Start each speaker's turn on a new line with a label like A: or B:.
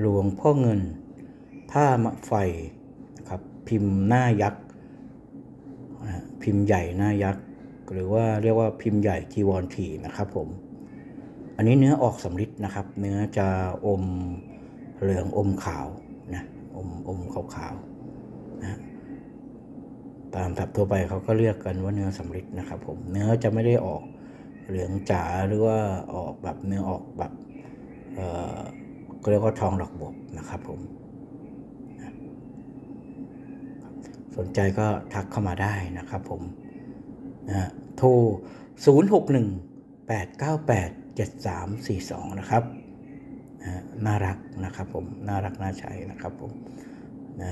A: หลวงพ่อเงิน ผ้ามะไฟนะครับพิมพ์หน้ายักษ์พิมพ์ใหญ่หน้ายักษ์หรือว่าเรียกว่าพิมพ์ใหญ่จีวรถีนะครับผม อันนี้เนื้อออกสำริดนะครับ เนื้อจะอมเหลืองอมขาวนะอมอมขาวขาวนะตามศัพท์ทั่วไปเขาก็เรียกกันว่าเนื้อสำริดนะครับผมเนื้อจะไม่ได้ออกเหลืองจ๋าหรือว่าออกแบบเนื้อออกแบบเอ่อ ก็เรียกว่าทองดอกบวบนะครับผมสนใจก็ทักเข้ามาได้นะครับผมนะโทร 0 6 1 8 9 8 7 3 4 2 นะครับนะน่ารักนะครับผม น่ารักน่าใช้นะครับผมนะ